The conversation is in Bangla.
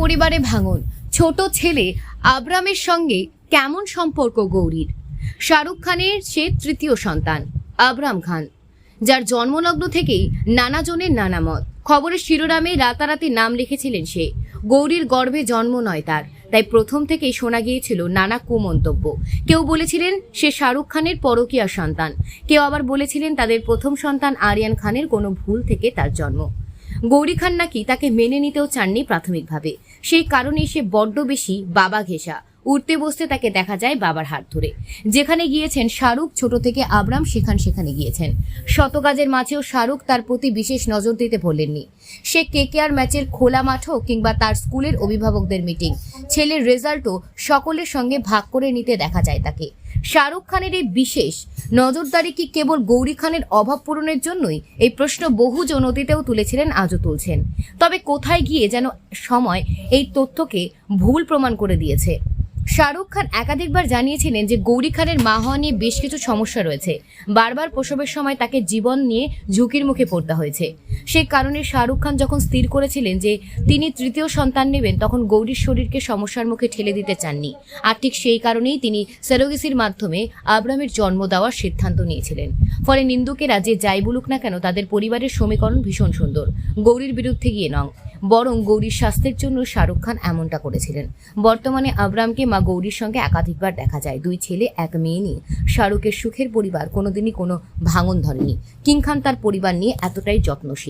পরিবারে ভাঙন। ছোট ছেলে আবরামের সঙ্গে কেমন সম্পর্ক গৌরীর? শাহরুখ খানের সে তৃতীয় সন্তান, আবরাম খান, যার জন্মলগ্ন থেকেই নানাজনের নানা মত খবরের শিরোনামে রাতারাতি নাম লিখেছিলেন সে। গৌরীর গর্ভে জন্ম নয় তার, তাই প্রথম থেকেই শোনা গিয়েছিল নানা কুমন্তব্য। কেউ বলেছিলেন সে শাহরুখ খানের পরকীয়া সন্তান, কেউ আবার বলেছিলেন তাদের প্রথম সন্তান আরিয়ান খানের কোনো ভুল থেকে তার জন্ম। গৌরী খান নাকি তাকে মেনে নিতেও চাননি প্রাথমিকভাবে। সেই কারণে সে বড্ড বেশি বাবা ঘেঁষা। উঠতে বসতে তাকে দেখা যায় বাবার হাত ধরে। যেখানে গিয়েছেন শাহরুখ, ছোট থেকে আবরাম সেখান সেখানে গিয়েছেন। শত কাজের মাঝেও শাহরুখ তার প্রতি বিশেষ নজর দিতে ভোলেননি। সে কেকেআর ম্যাচের খোলা মাঠ হোক কিংবা তার স্কুলের অভিভাবকদের মিটিং, ছেলের রেজাল্টও সকলের সঙ্গে ভাগ করে নিতে দেখা যায় তাকে। শাহরুখ খানের এই বিশেষ নজরদারি কি কেবল গৌরী খানের অভাব পূরণের জন্যই? এই প্রশ্ন বহু জন অতীতেও তুলেছিলেন, আজও তুলছেন। তবে কোথায় গিয়ে যেন সময় এই তথ্যকে ভুল প্রমাণ করে দিয়েছে? শাহরুখ খান একাধিকবার জানিয়েছিলেন যে গৌরী খানের মা হওয়া নিয়ে বেশ কিছু সমস্যা রয়েছে। বারবার প্রসবের সময় তাকে জীবন নিয়ে ঝুঁকির মুখে পড়তে হয়েছে। সেই কারণে শাহরুখ খান যখন স্থির করেছিলেন যে তিনি তৃতীয় সন্তান নেবেন, তখন গৌরীর শরীরকে সমস্যার মুখে ঠেলে দিতে চাননি। আর ঠিক সেই কারণেই তিনি সেরোগেসির মাধ্যমে আব্রামের জন্ম দেওয়ার সিদ্ধান্ত নিয়েছিলেন। ফলে নিন্দুকেরা যে যাই বলুক না কেন, তাদের পরিবারের সমীকরণ ভীষণ সুন্দর। গৌরীর বিরুদ্ধে গিয়ে নং বরং গৌরীর স্বাস্থ্যের জন্য শাহরুখ খান এমনটা করেছিলেন। বর্তমানে আবরামকে মা গৌরীর সঙ্গে একাধিকবার দেখা যায়। দুই ছেলে, এক মেয়ে নিয়ে। শাহরুখের সুখের পরিবার কোনোদিনই কোনো ভাঙন ধরেনি। কিং খান তার পরিবার নিয়ে এতটাই যত্নশীল।